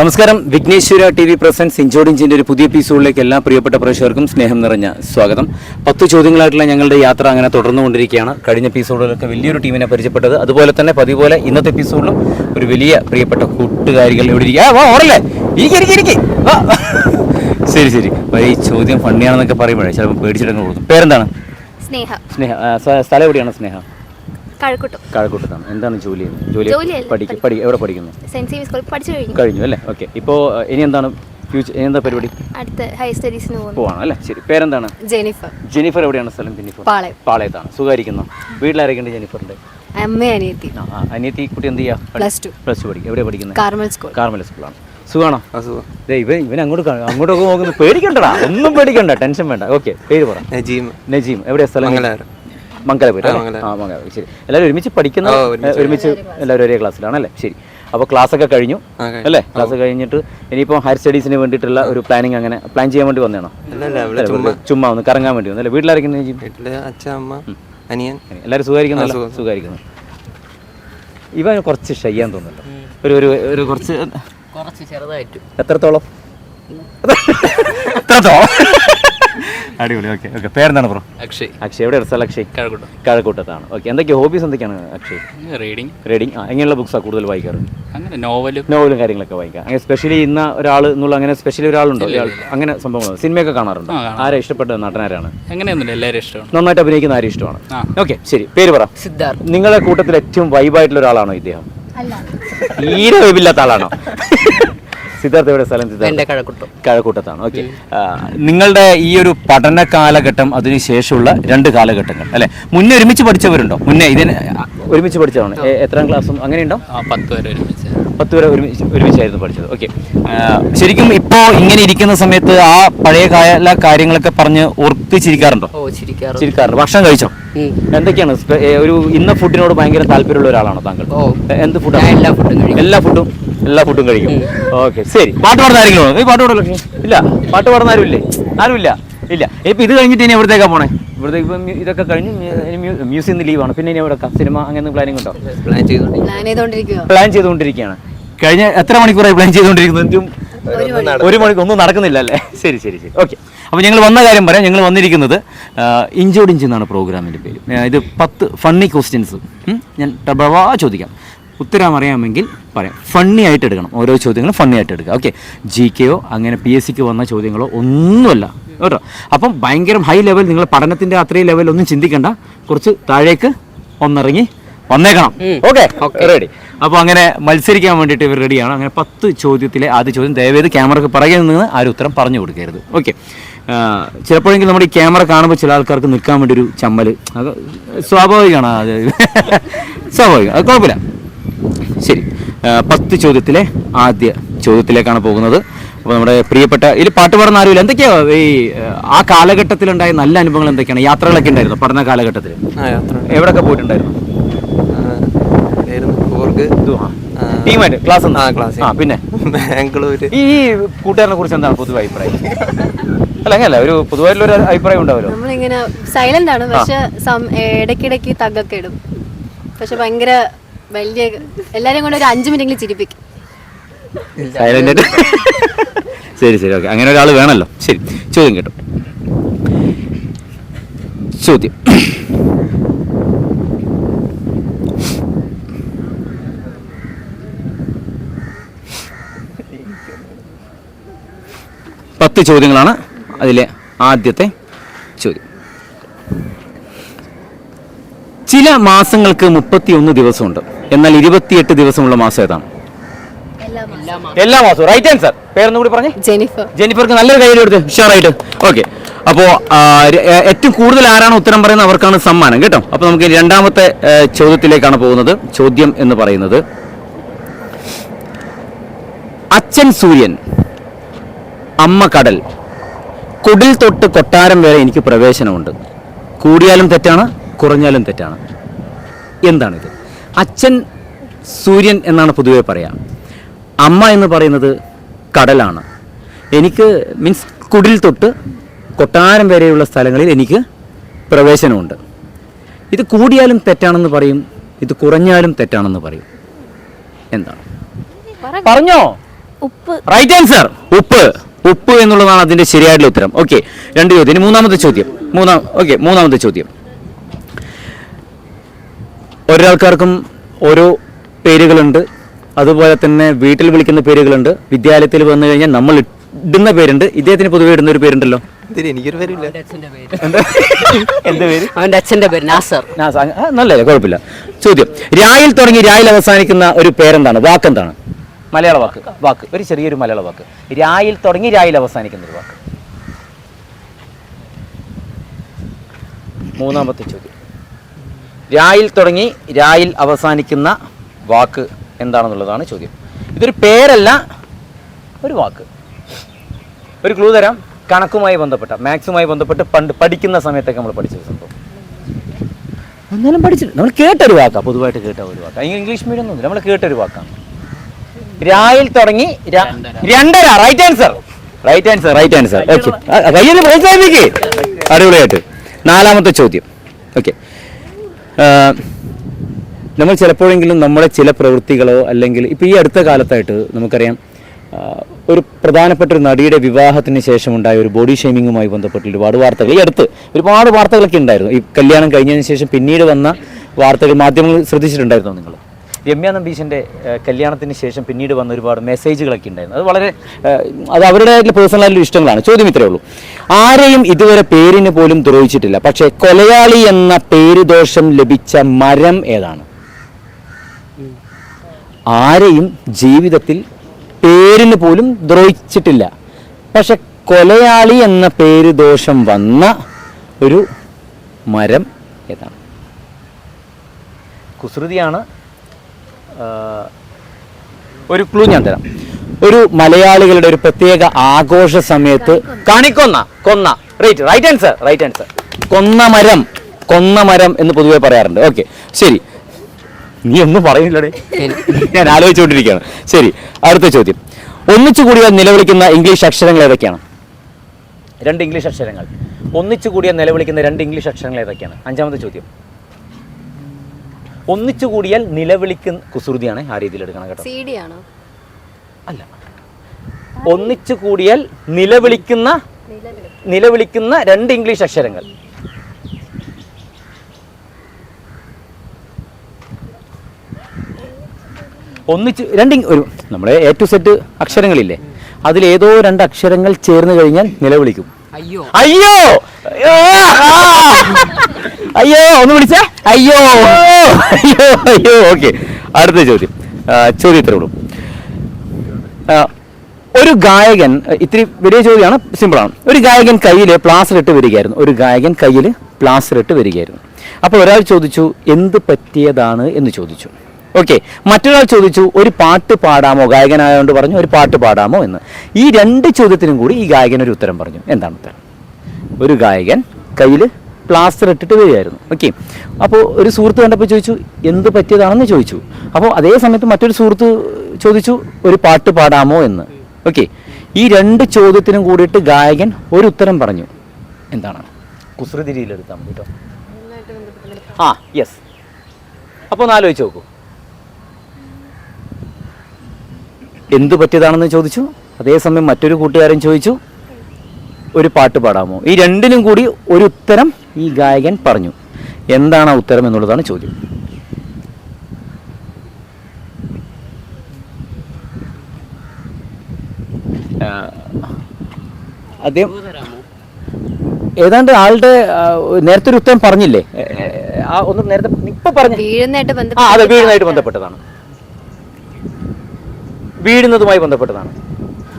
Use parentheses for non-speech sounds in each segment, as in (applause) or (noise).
നമസ്കാരം. Vighneshwara T V presents ഇഞ്ചോടിഞ്ചിന്റെ ഒരു പുതിയ എപ്പിസോഡിലേക്ക് എല്ലാ പ്രിയപ്പെട്ട പ്രേക്ഷകർക്കും സ്നേഹം നിറഞ്ഞ സ്വാഗതം. പത്ത് ചോദ്യങ്ങളായിട്ടുള്ള ഞങ്ങളുടെ യാത്ര അങ്ങനെ തുടർന്നുകൊണ്ടിരിക്കുകയാണ്. കഴിഞ്ഞ എപ്പിസോഡിലൊക്കെ വലിയൊരു ടീമിനെ പരിചയപ്പെട്ടത്. അതുപോലെ തന്നെ പതിപോലെ പോലെ ഇന്നത്തെ എപ്പിസോഡിലും ഒരു വലിയ പ്രിയപ്പെട്ട കൂട്ടുകാരികൾ ഇവിടെ ഇരിക്കുക. ഓടല്ലേ. ശരി ശരി. ഈ ചോദ്യം ഫണ്ണിയാണെന്നൊക്കെ പറയുമ്പോഴേ ചിലപ്പോൾ പേടിച്ചിട്ടങ്ങ് കൊടുക്കും പേരെന്താണ്? സ്നേഹ. സ്നേഹ സ്ഥലം എവിടെയാണ് സ്നേഹ? കഴക്കൂട്ടം. കാഴക്കൂട്ടത്താണ്. എന്താണ് ജോലി? ജോലി പഠിക്കും പഠി എവിടെ പഠിക്കുന്നു? സെന്റ് സേവിയസ് സ്കൂളിൽ പഠിച്ചു കഴിഞ്ഞു. കഴിഞ്ഞു അല്ലേ? ഓക്കെ. ഇപ്പോൾ ഇനി എന്താണ്? ഫ്യൂച്ചർ എന്താ പരിപാടി? അടുത്ത ഹയർ സ്റ്റഡീസിന് പോവാണ് അല്ലേ? ശരി. പേരെന്താണ്? ജെനിഫർ. ജെനിഫർ എവിടെയാണ് സ്ഥലം? ജെനിഫർ. പാളയം. പാളയത്താണ്. സുഖമായിരിക്കുന്നു? വീട്ടിലാരൊക്കെയുണ്ട് ജെനിഫറിന്റെ അമ്മ അനിയത്തി അനിയത്തി കുട്ടി എന്ത് ചെയ്യാ? Plus two. പ്ലസ് ടു പഠിക്കും. എവിടെ പഠിക്കുന്നത് കാർമൽ സ്കൂൾ. കാർമൽ സ്കൂളാണ്. സുഖാണോ? ദേ ഇവൻ ഇവൻ അങ്ങോട്ട് അങ്ങോട്ടൊക്കെ നോക്കുന്നു. പേടിക്കണ്ടടാ. ഒന്നും പേടിക്കണ്ട. ടെൻഷൻ വേണ്ട. ഓക്കെ പേര് പറ. നജീം. നജീം. എവിടെയാ സ്ഥലം? മംഗലാപുരം. ആ, അല്ലേ? ആ മംഗലപുരം. ശരി. എല്ലാവരും ഒരുമിച്ച് പഠിക്കുന്ന ഒരുമിച്ച്. എല്ലാവരും ഒരേ ക്ലാസ്സിലാണ് അല്ലേ? ശരി. അപ്പോൾ ക്ലാസ് ഒക്കെ കഴിഞ്ഞു. ആ, കഴിഞ്ഞു. അല്ലേ? ക്ലാസ് കഴിഞ്ഞിട്ട് ഇനിയിപ്പോൾ ഹയർ സ്റ്റഡീസിന് വേണ്ടിയിട്ടുള്ള ഒരു പ്ലാനിങ് അങ്ങനെ പ്ലാൻ ചെയ്യാൻ വേണ്ടി വന്നതാണോ? അല്ലല്ല ഇവിടെ ചുമ്മാ ഒന്ന് കറങ്ങാൻ വേണ്ടി വന്നല്ലേ അല്ലേ? വീട്ടിലായിരിക്കും നജീം വീട്ടിൽ അച്ഛൻ അമ്മ അനിയൻ. എല്ലാവരും സുഖമായിരിക്കുന്നല്ലോ ആ, സുഖം. സുഖമായിരിക്കുന്നു. ഇവ കുറച്ച് ഷയ്യാൻ തോന്നുന്നുണ്ട്. ഒരു ഒരു ഒരു കുറച്ച് കുറച്ച് ചെറുതായിട്ട്. എത്രത്തോളം? എത്രത്തോളം? അടിപൊളി ഓക്കെ ഓക്കെ പേരെന്താണ് ബ്രോ അക്ഷയ്. അക്ഷയ് എവിടെയാണ് സ്ഥലം അക്ഷയ്? കഴക്കൂട്ടം. കഴക്കൂട്ടത്താണ്. ഓക്കെ എന്തൊക്കെ ഹോബീസ് എന്തൊക്കെയാണ് അക്ഷയ്? റീഡിങ് റീഡിങ് ആ എങ്ങനെയുള്ള ബുക്സാണ് കൂടുതൽ വായിക്കാറ്? അങ്ങനെ നോവലും നോവലും കാര്യങ്ങളൊക്കെ വായിക്കാം. അങ്ങനെ സ്പെഷ്യലി ഇന്ന ഒരാൾ എന്നുള്ള അങ്ങനെ സ്പെഷ്യലി ഒരാളുണ്ടോ? അങ്ങനെ സംഭവങ്ങൾ സിനിമയൊക്കെ കാണാറുണ്ടോ. ആരാ ഇഷ്ടപ്പെട്ട നടനാരാണ് അങ്ങനെയൊന്നുമില്ല എല്ലാവരും ഇഷ്ടമാണ്. നന്നായിട്ട് അഭിനയിക്കുന്ന ആരും ഇഷ്ടമാണ്. ഓക്കെ ശരി. പേര് പറ. സിദ്ധാർത്ഥ്. നിങ്ങളുടെ കൂട്ടത്തിൽ ഏറ്റവും വൈബായിട്ടുള്ള ഒരാളാണോ ഇദ്ദേഹം? തീരെ വൈബില്ലാത്ത ആളാണോ? (laughs) സിദ്ധാർത്ഥ എവിടെ സ്ഥലം? സിദ്ധാർത്ഥ? കഴക്കൂട്ടം. കഴക്കൂട്ടത്താണ്. ഓക്കെ. നിങ്ങളുടെ ഈ ഒരു പഠന കാലഘട്ടം അതിനുശേഷമുള്ള രണ്ട് കാലഘട്ടങ്ങൾ അല്ലെ? മുന്നേ ഒരുമിച്ച് പഠിച്ചവരുണ്ടോ? മുന്നേ ഇതിന് ഒരുമിച്ച് പഠിച്ചതാണ് എത്രാം ക്ലാസ്സും അങ്ങനെയുണ്ടോ? പത്ത് വരെ ഒരുമിച്ച്. പത്ത് വരെ ഒരുമിച്ച് ഒരുമിച്ചായിരുന്നു പഠിച്ചത്. ഓക്കെ. ശരിക്കും ഇപ്പോ ഇങ്ങനെ ഇരിക്കുന്ന സമയത്ത് ആ പഴയ കാല കാര്യങ്ങളൊക്കെ പറഞ്ഞ് ഓർപ്പിച്ചിരിക്കാറുണ്ടോ ചിരിക്കാറുണ്ട്. ഭക്ഷണം കഴിച്ചോ? എന്തൊക്കെയാണ് ഒരു ഇന്ന ഫുഡിനോട് ഭയങ്കര താല്പര്യമുള്ള ഒരാളാണോ താങ്കൾ. എന്ത് ഫുഡാണ്? എല്ലാ ഫുഡും. എല്ലാ ഫുഡും? എല്ലാ ഫുഡും കഴിക്കും ഓക്കെ ശരി പാട്ട് പാടുന്ന ആരെങ്കിലും? ഈ പാട്ട് പാടല്ലോ ഇല്ല പാട്ട് പാടുന്ന ആരും ഇല്ലേ ആരും ഇല്ല ഇല്ല ഇപ്പൊ ഇത് കഴിഞ്ഞിട്ട് ഇനി എവിടത്തേക്കാ പോണേ ഇവിടത്തേക്ക് ഇപ്പം ഇതൊക്കെ കഴിഞ്ഞ് മ്യൂസിയം ലീവാണ് പിന്നെ ഇനി എവിടെ സിനിമ അങ്ങനെ പ്ലാനിങ് ഉണ്ടോ പ്ലാൻ ചെയ്തോണ്ട് പ്ലാൻ ചെയ്തോണ്ടിരിക്കുക പ്ലാൻ ചെയ്തുകൊണ്ടിരിക്കുകയാണ് കഴിഞ്ഞ എത്ര മണിക്കൂറായി പ്ലാൻ ചെയ്തുകൊണ്ടിരിക്കുന്നത് എന്തും ഒരു മണിക്കൂർ ഒന്നും നടക്കുന്നില്ല അല്ലേ ശരി ശരി ശരി ഓക്കെ അപ്പോൾ ഞങ്ങൾ വന്ന കാര്യം പറയാം ഞങ്ങൾ വന്നിരിക്കുന്നത് ഇഞ്ചോടിഞ്ചെന്നാണ് പ്രോഗ്രാമിന്റെ പേര് ഇത് പത്ത് ഫണ്ണി ക്വസ്റ്റ്യൻസ് ഞാൻ പ്രഭാ ചോദിക്കാം ഉത്തരം അറിയാമെങ്കിൽ പറയാം. ഫണ്ണി ആയിട്ട് എടുക്കണം. ഓരോ ചോദ്യങ്ങളും ഫണ്ണി ആയിട്ട് എടുക്കുക. ഓക്കെ ജി കെയോ അങ്ങനെ പി എസ് സിക്ക് വന്ന ചോദ്യങ്ങളോ ഒന്നുമല്ല. കേട്ടോ? അപ്പം ഭയങ്കര ഹൈ ലെവൽ നിങ്ങൾ പഠനത്തിന്റെ അത്രയും ലെവൽ ഒന്നും ചിന്തിക്കണ്ട. കുറച്ച് താഴേക്ക് ഒന്നിറങ്ങി വന്നേക്കണം. ഓക്കെ റെഡി അപ്പോൾ അങ്ങനെ മത്സരിക്കാൻ വേണ്ടിയിട്ട് ഇവർ റെഡിയാണ് അങ്ങനെ പത്ത് ചോദ്യത്തിലെ ആദ്യ ചോദ്യം ദയവേത് ക്യാമറക്ക് പിറകെ നിന്ന് ആരും ഉത്തരം പറഞ്ഞു കൊടുക്കരുത്. ഓക്കെ ചിലപ്പോഴെങ്കിലും നമ്മുടെ ഈ ക്യാമറ കാണുമ്പോൾ ചില ആൾക്കാർക്ക് നിൽക്കാൻ വേണ്ടി ഒരു ചമ്മൽ അത് സ്വാഭാവികമാണ്. അത് (laughs) സ്വാഭാവികം. അത് കുഴപ്പമില്ല. ശരി. പത്ത് ചോദ്യത്തിലെ ആദ്യ ചോദ്യത്തിലേക്കാണ് പോകുന്നത്. അപ്പോൾ നമ്മുടെ പ്രിയപ്പെട്ട ഇതിൽ പാട്ട് പാടുന്ന ആരുമില്ല? എന്തൊക്കെയാ ഈ ആ കാലഘട്ടത്തിലുണ്ടായ നല്ല അനുഭവങ്ങൾ എന്തൊക്കെയാണ്? യാത്രകളൊക്കെ ഉണ്ടായിരുന്നു? പഠന കാലഘട്ടത്തിൽ ആ യാത്ര. എവിടെയൊക്കെ പോയിട്ടുണ്ടായിരുന്നു. ടീമായിട്ട് ക്ലാസ് ക്ലാസ് ആ പിന്നെ? ബാംഗ്ലൂർ ഈ കൂട്ടുകാരനെ കുറിച്ച് എന്താണ് പൊതുവെ അഭിപ്രായം? അല്ല അങ്ങനല്ല ഒരു പൊതുവായിട്ടുള്ള ഒരു അഭിപ്രായം ഉണ്ടാവല്ലോ. നമ്മളിങ്ങനെ സൈലന്റ് ആണ് പക്ഷെ ഇടയ്ക്കിടയ്ക്ക് തഗ്ഗൊക്കെ ഇടും. പക്ഷെ ഭയങ്കര വലിയ എല്ലാരെയും കൊണ്ട് ഒരു അഞ്ചു മിനിറ്റെങ്കിലും ചിരിപ്പിക്കും. സൈലന്റ് ആയിട്ട്. ശരി ശരി ഓക്കെ. അങ്ങനെ ഒരാൾ വേണമല്ലോ. ശരി ചോദ്യം കേട്ടോ. ചോദ്യം. പത്ത് ചോദ്യങ്ങളാണ് അതിലെ ആദ്യത്തെ ചോദ്യം. ചില മാസങ്ങൾക്ക് മുപ്പത്തിയൊന്ന് ദിവസമുണ്ട്. എന്നാൽ ഇരുപത്തിയെട്ട് ദിവസമുള്ള മാസം ഏതാണ്? എല്ലാ മാസവും. റൈറ്റ് ആൻസർ പേരൊന്നും കൂടി പറഞ്ഞു. ജെനിഫർ. ജെനിഫർക്ക് നല്ലൊരു കയ്യിൽ കൊടുത്ത്. ഉഷാറായിട്ട്. ഓക്കെ അപ്പോൾ ഏറ്റവും കൂടുതൽ ആരാണ് ഉത്തരം പറയുന്നത്? അവർക്കാണ് സമ്മാനം. കേട്ടോ? അപ്പോൾ നമുക്ക് രണ്ടാമത്തെ ചോദ്യത്തിലേക്കാണ് പോകുന്നത്. ചോദ്യം എന്ന് പറയുന്നത്. അച്ഛൻ സൂര്യൻ അമ്മ കടൽ കുടിൽ തൊട്ട് കൊട്ടാരം വരെ എനിക്ക് പ്രവേശനമുണ്ട്. കൂടിയാലും തെറ്റാണ് കുറഞ്ഞാലും തെറ്റാണ്. എന്താണിത്? അച്ഛൻ സൂര്യൻ എന്നാണ് പൊതുവേ പറയാം. അമ്മ എന്ന് പറയുന്നത് കടലാണ്. എനിക്ക് മീൻസ് കുടിൽ തൊട്ട് കൊട്ടാരം വരെയുള്ള സ്ഥലങ്ങളിൽ എനിക്ക് പ്രവേശനമുണ്ട്. ഇത് കൂടിയാലും തെറ്റാണെന്ന് പറയും ഇത് കുറഞ്ഞാലും തെറ്റാണെന്ന് പറയും. എന്താണ്? പറഞ്ഞോ? ഉപ്പ്. റൈറ്റ് ആൻസർ ഉപ്പ്. ഉപ്പ് എന്നുള്ളതാണ് അതിന്റെ ശരിയായിട്ടുള്ള ഉത്തരം. ഓക്കെ രണ്ട് ചോദ്യം. ഇനി മൂന്നാമത്തെ ചോദ്യം. മൂന്നാം ഓക്കെ മൂന്നാമത്തെ ചോദ്യം. ഓരോ ആൾക്കാർക്കും ഓരോ പേരുകളുണ്ട്. അതുപോലെ തന്നെ വീട്ടിൽ വിളിക്കുന്ന പേരുകളുണ്ട്. വിദ്യാലയത്തിൽ വന്നു കഴിഞ്ഞാൽ നമ്മൾ ഇടുന്ന പേരുണ്ട്. ഇദ്ദേഹത്തിന് പൊതുവെ ഇടുന്ന ഒരു പേരുണ്ടല്ലോ. എനിക്കൊരു പേരില്ല എന്ത്? പേര്? (laughs) അവന്റെ അച്ഛന്റെ പേര് നാസർ. നാസ, നല്ലതല്ലേ കുഴപ്പമില്ല. ചോദ്യം. രായിൽ തുടങ്ങി രായിൽ അവസാനിക്കുന്ന ഒരു പേരെന്താണ്? വാക്കെന്താണ്? മലയാള വാക്ക്. വാക്ക്. ഒരു ചെറിയൊരു മലയാള വാക്ക്. രായിൽ തുടങ്ങി രായിൽ അവസാനിക്കുന്ന ഒരു വാക്ക്. മൂന്നാമത്തെ ചോദ്യം. രായിൽ തുടങ്ങി രായിൽ അവസാനിക്കുന്ന വാക്ക് എന്താണെന്നുള്ളതാണ് ചോദ്യം. ഇതൊരു പേരല്ല ഒരു വാക്ക്. ഒരു ക്ലൂ തരാം. കണക്കുമായി ബന്ധപ്പെട്ട മാത്സുമായി ബന്ധപ്പെട്ട് പണ്ട് പഠിക്കുന്ന സമയത്തൊക്കെ നമ്മൾ പഠിച്ചത് സംഭവം. എന്നാലും പഠിച്ചിട്ട് നമ്മൾ കേട്ടൊരു വാക്കാണ് പൊതുവായിട്ട് കേട്ട ഒരു വാക്കാണ് ഇംഗ്ലീഷ് മീഡിയം ഒന്നും നമ്മൾ കേട്ടൊരു വാക്കാണ്. രായിൽ തുടങ്ങി രണ്ടര. Right answer right answer right answer okay കയ്യൊന്ന് പ്രോത്സാഹിപ്പിക്കേ. അടിപൊളിയായിട്ട്. നാലാമത്തെ ചോദ്യം. ഓക്കെ നമ്മൾ ചിലപ്പോഴെങ്കിലും നമ്മുടെ ചില പ്രവൃത്തികളോ അല്ലെങ്കിൽ ഇപ്പോൾ ഈ അടുത്ത കാലത്തായിട്ട് നമുക്കറിയാം ഒരു പ്രധാനപ്പെട്ട ഒരു നടിയുടെ വിവാഹത്തിന് ശേഷം ഉണ്ടായ ഒരു ബോഡി ഷെയ്മിങ്ങുമായി ബന്ധപ്പെട്ട് ഒരുപാട് വാർത്തകൾ. ഈ അടുത്ത് ഒരുപാട് വാർത്തകളൊക്കെ ഉണ്ടായിരുന്നു. ഈ കല്യാണം കഴിഞ്ഞതിന് ശേഷം പിന്നീട് വന്ന വാർത്തകൾ മാധ്യമങ്ങൾ ശ്രദ്ധിച്ചിട്ടുണ്ടായിരുന്നോ നിങ്ങൾ? രമ്യ നമ്പീശിന്റെ കല്യാണത്തിന് ശേഷം പിന്നീട് വന്ന ഒരുപാട് മെസ്സേജുകളൊക്കെ ഉണ്ടായിരുന്നു. അത് വളരെ അത് അവരുടേതായിട്ടുള്ള പേഴ്സണലായിട്ടുള്ള ഇഷ്ടങ്ങളാണ്. ചോദ്യം ഇത്രയേ ഉള്ളൂ. ആരെയും ഇതുവരെ പേരിന് പോലും ദ്രോഹിച്ചിട്ടില്ല. പക്ഷേ കൊലയാളി എന്ന പേര് ദോഷം ലഭിച്ച മരം ഏതാണ്? ആരെയും ജീവിതത്തിൽ പേരിന് പോലും ദ്രോഹിച്ചിട്ടില്ല. പക്ഷെ കൊലയാളി എന്ന പേര് ദോഷം വന്ന ഒരു മരം ഏതാണ്? കുസൃതിയാണ് ഒരു ക്ലൂ ഞാൻ തരാം. ഒരു മലയാളികളുടെ ഒരു പ്രത്യേക ആഘോഷ സമയത്ത് കാണിക്കൊന്ന കൊന്ന right right answer right answer കൊന്ന മരം കൊന്ന മരം എന്ന് പൊതുവെ പറയാറുണ്ട്. ഓക്കെ ശരി. നീ ഒന്നും പറയുന്നില്ലടേ. ഞാൻ ആലോചിച്ചുകൊണ്ടിരിക്കുകയാണ്. ശരി അടുത്ത ചോദ്യം. ഒന്നിച്ചു കൂടിയാൽ നിലവിളിക്കുന്ന ഇംഗ്ലീഷ് അക്ഷരങ്ങൾ ഏതൊക്കെയാണ്? രണ്ട് ഇംഗ്ലീഷ് അക്ഷരങ്ങൾ. ഒന്നിച്ചു കൂടിയാൽ നിലവിളിക്കുന്ന രണ്ട് ഇംഗ്ലീഷ് അക്ഷരങ്ങൾ ഏതൊക്കെയാണ്? അഞ്ചാമത്തെ ചോദ്യം. ഒന്നിച്ചു കൂടിയാൽ നിലവിളിക്കുന്ന കുസൃതിയാണ് ആ രീതിയിൽ എടുക്കണം കേട്ടോ. സി ഡി ആണോ അല്ല. ഒന്നിച്ചു കൂടിയാൽ നിലവിളിക്കുന്ന നിലവിളിക്കുന്ന രണ്ട് ഇംഗ്ലീഷ് അക്ഷരങ്ങൾ. ഒന്നിച്ച് രണ്ട് ഒരു നമ്മുടെ എ ടു സെറ്റ് അക്ഷരങ്ങളില്ലേ? അതിലേതോ രണ്ട് അക്ഷരങ്ങൾ ചേർന്ന് കഴിഞ്ഞാൽ നിലവിളിക്കും. അയ്യോ. അയ്യോ. അയ്യോ ഒന്ന് വിളിച്ചേ. അയ്യോ. അയ്യോ അയ്യോ ഓക്കെ. അടുത്ത ചോദ്യം. ചോദ്യം ഇത്രേ ഉള്ളൂ. ഒരു ഗായകൻ ഇത്തിരി വലിയ ചോദ്യമാണ് സിമ്പിളാണ് ഒരു ഗായകൻ കയ്യിൽ പ്ലാസ്റ്റർ ഇട്ട് വരികയായിരുന്നു. ഒരു ഗായകൻ കയ്യിൽ പ്ലാസ്റ്റർ ഇട്ട് വരികയായിരുന്നു. അപ്പോൾ ഒരാൾ ചോദിച്ചു എന്ത് പറ്റിയതാണ്? എന്ന് ചോദിച്ചു. ഓക്കെ. മറ്റൊരാൾ ചോദിച്ചു ഒരു പാട്ട് പാടാമോ? ഗായകനായതുകൊണ്ട് പറഞ്ഞു ഒരു പാട്ട് പാടാമോ? എന്ന്. ഈ രണ്ട് ചോദ്യത്തിനും കൂടി ഈ ഗായകൻ ഒരു ഉത്തരം പറഞ്ഞു. എന്താണ് ഉത്തരം? ഒരു ഗായകൻ കയ്യിൽ പ്ലാസ്റ്റർ ഇട്ടിട്ട് വരികയായിരുന്നു. ഓക്കെ അപ്പോൾ ഒരു സുഹൃത്ത് കണ്ടപ്പോൾ ചോദിച്ചു എന്ത് പറ്റിയതാണെന്ന് ചോദിച്ചു. അപ്പോൾ അതേ സമയത്ത് മറ്റൊരു സുഹൃത്ത് ചോദിച്ചു ഒരു പാട്ട് പാടാമോ എന്ന്. ഓക്കെ ഈ രണ്ട് ചോദ്യത്തിനും കൂടിയിട്ട് ഗായകൻ ഒരു ഉത്തരം പറഞ്ഞു. എന്താണ്? കുസൃതിരിയിലെടുത്താൽ മതി കേട്ടോ ആ യെസ് അപ്പോൾ ഒന്ന് ആലോചിച്ച് നോക്കൂ. എന്തു പറ്റിയതാണെന്ന് ചോദിച്ചു. അതേസമയം മറ്റൊരു കൂട്ടുകാരൻ ചോദിച്ചു ഒരു പാട്ട് പാടാമോ? ഈ രണ്ടിനും കൂടി ഒരു ഉത്തരം ഈ ഗായകൻ പറഞ്ഞു. എന്താണ് ആ ഉത്തരം എന്നുള്ളതാണ് ചോദ്യം. അദ്ദേഹം ഏതാണ്ട് ആളുടെ നേരത്തെ ഒരു ഉത്തരം പറഞ്ഞില്ലേ? ആ ഒന്ന് നേരത്തെ ഇപ്പൊ പറഞ്ഞു. ആ അതെ വീഴുന്നതായിട്ട് ബന്ധപ്പെട്ടതാണ്. വീഴുന്നതുമായി ബന്ധപ്പെട്ടതാണ്.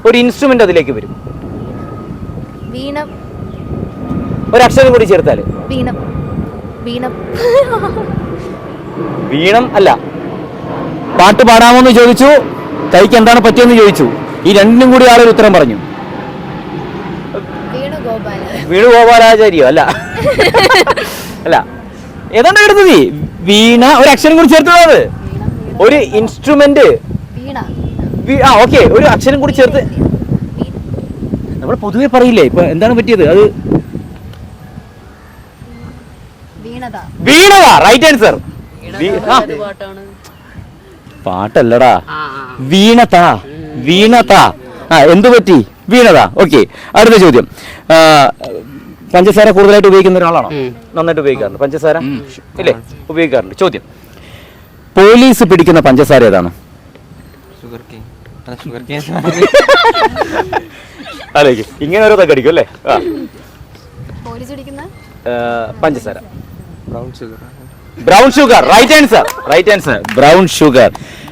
ഒരു ഇൻസ്ട്രുമെന്റ് അതിലേക്ക് വരും. വീണം ഒരു അക്ഷരം കൂടി ചേർത്താൽ. വീണം. വീണം. വീണം അല്ല. പാട്ട് പാടാമോ എന്ന് ചോദിച്ചു. കൈക്ക് എന്താണ് പറ്റിയെന്ന് ചോദിച്ചു. ഈ രണ്ടിനും കൂടി ആളൊരു ഉത്തരം പറഞ്ഞു. വീണുഗോപാലാചാര്യോ അല്ല. അല്ല. ഏതാണ്ട് എടുത്തത് വീണ ഒരു അക്ഷരം കൂടി ചേർത്തത് ഒരു ഇൻസ്ട്രുമെന്റ് ആ ഓക്കെ ഒരു അക്ഷരം കൂടി ചേർത്ത്. നമ്മൾ പൊതുവെ പറയില്ലേ ഇപ്പൊ എന്താണ് പറ്റിയത്? അത് വീണത. വീണതാ. റൈറ്റ് ആൻസർ പാട്ടാണ്. പാട്ടല്ലടാ. വീണതാ. വീണതാ. ആ എന്തു പറ്റി? വീണത. ഓക്കെ അടുത്ത ചോദ്യം. പഞ്ചസാര കൂടുതലായിട്ട് ഉപയോഗിക്കുന്ന ഒരാളാണോ? നന്നായിട്ട് ഉപയോഗിക്കാറുണ്ട്. പഞ്ചസാര? ഇല്ലേ? ഉപയോഗിക്കാറുണ്ട്. ചോദ്യം. പോലീസ് പിടിക്കുന്ന പഞ്ചസാര ഏതാണ്? അല്ലേ (laughs) ഇങ്ങനെ ഓരോ തക്കടിക്കും അല്ലേ? പോലീസ് പിടിക്കുന്ന ആ, പഞ്ചസാര. Brown sugar right answer right answer brown sugar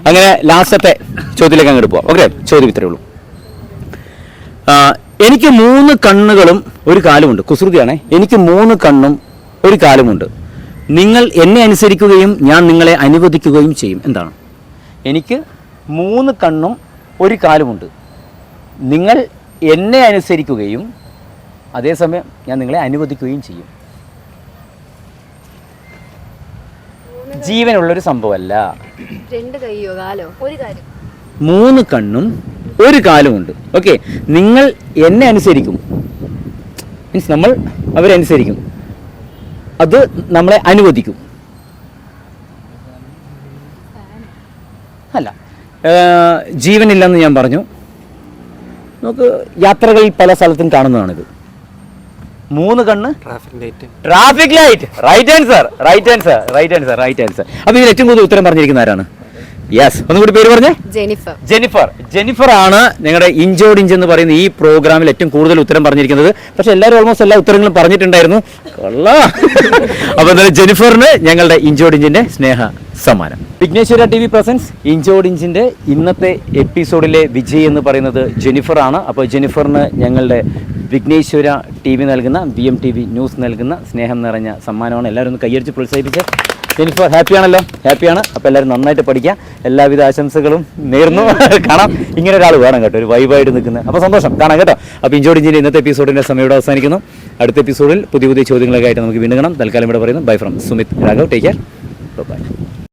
അങ്ങനെ ലാസ്റ്റത്തെ ചോദ്യത്തിലേക്ക് അങ്ങോട്ട് പോവാം. ഓക്കെ ചോദ്യം ഇത്രയേ ഉള്ളൂ. എനിക്ക് മൂന്ന് കണ്ണുകളും ഒരു കാലുമുണ്ട്. കുസൃതിയാണേ. എനിക്ക് മൂന്ന് കണ്ണും ഒരു കാലുമുണ്ട്. നിങ്ങൾ എന്നെ അനുസരിക്കുകയും ഞാൻ നിങ്ങളെ അനുവദിക്കുകയും ചെയ്യും. എന്താണ്? എനിക്ക് മൂന്ന് കണ്ണും ഒരു കാലുമുണ്ട്. നിങ്ങൾ എന്നെ അനുസരിക്കുകയും അതേസമയം ഞാൻ നിങ്ങളെ അനുവദിക്കുകയും ചെയ്യും. ജീവനുള്ളൊരു സംഭവമല്ല. രണ്ട് കൈയോ കാലോ? ഒരു കാര്യം മൂന്ന് കണ്ണും ഒരു കാലും ഉണ്ട്. ഓക്കെ നിങ്ങൾ എന്നെ അനുസരിക്കും. മീൻസ് നമ്മൾ അവരെ അനുസരിക്കും. അത് നമ്മളെ അനുവദിക്കും. അല്ല. ജീവനില്ലെന്ന് ഞാൻ പറഞ്ഞു. നമുക്ക് യാത്രകൾ പല സ്ഥലത്തും കാണുന്നതാണിത്. മൂന്ന് കണ്ണ്. Traffic light traffic light right answer right answer right answer right answer അപ്പൊ ഇതിൽ ഏറ്റവും കൂടുതൽ ഉത്തരം പറഞ്ഞിരിക്കുന്ന ആരാണ്? യെസ് ഒന്നുകൂടി പേര് പറഞ്ഞേ? ജെനിഫർ. ജെനിഫർ. ജെനിഫർ ആണ് നിങ്ങളുടെ ഇഞ്ചോഡ് ഇഞ്ച് എന്ന് പറയുന്ന ഈ പ്രോഗ്രാമിൽ ഏറ്റവും കൂടുതൽ ഉത്തരം പറഞ്ഞിരിക്കുന്നത്. പക്ഷെ എല്ലാവരും ഓൾമോസ്റ്റ് എല്ലാ ഉത്തരങ്ങളും പറഞ്ഞിട്ടുണ്ടായിരുന്നു. കൊള്ളാ. അപ്പൊ എന്തായാലും ജെനിഫറിന് ഞങ്ങളുടെ ഇഞ്ചോഡ് ഇഞ്ചിന്റെ സ്നേഹ സമ്മാനം. വിഘ്നേശ്വര ടി വി പ്രസൻസ് ഇഞ്ചോഡ് ഇഞ്ചിന്റെ ഇന്നത്തെ എപ്പിസോഡിലെ വിജയ് എന്ന് പറയുന്നത് ജെനിഫർ ആണ് അപ്പോൾ ജെനിഫറിന് ഞങ്ങളുടെ വിഘ്നേശ്വര ടി വി നൽകുന്ന B M T V news നൽകുന്ന സ്നേഹം നിറഞ്ഞ സമ്മാനമാണ്. എല്ലാവരും ഒന്ന് കൈയടിച്ച് പ്രോത്സാഹിപ്പിച്ച്. ജെനിഫർ ഹാപ്പിയാണല്ലോ. ഹാപ്പിയാണ്. അപ്പോൾ എല്ലാവരും നന്നായിട്ട് പഠിക്കുക. എല്ലാവിധ ആശംസകളും നേർന്നു. (laughs) കാണാം. ഇങ്ങനെ ഒരാൾ വേണം കേട്ടോ. ഒരു വൈബായിട്ട് നിൽക്കുന്നത് അപ്പോൾ സന്തോഷം. കാണാം കേട്ടോ. അപ്പോൾ ഇഞ്ചോട് ഇഞ്ചിന്റെ ഇന്നത്തെ എപ്പിസോഡിന്റെ സമയം അവസാനിക്കുന്നു. അടുത്ത എപ്പിസോഡിൽ പുതിയ പുതിയ ചോദ്യങ്ങളൊക്കെ ആയിട്ട് നമുക്ക് വീണ്ടും കാണാം. തൽക്കാലം ഇവിടെ പറയുന്നു. Bye from Sumit Raghav. Take care. Bye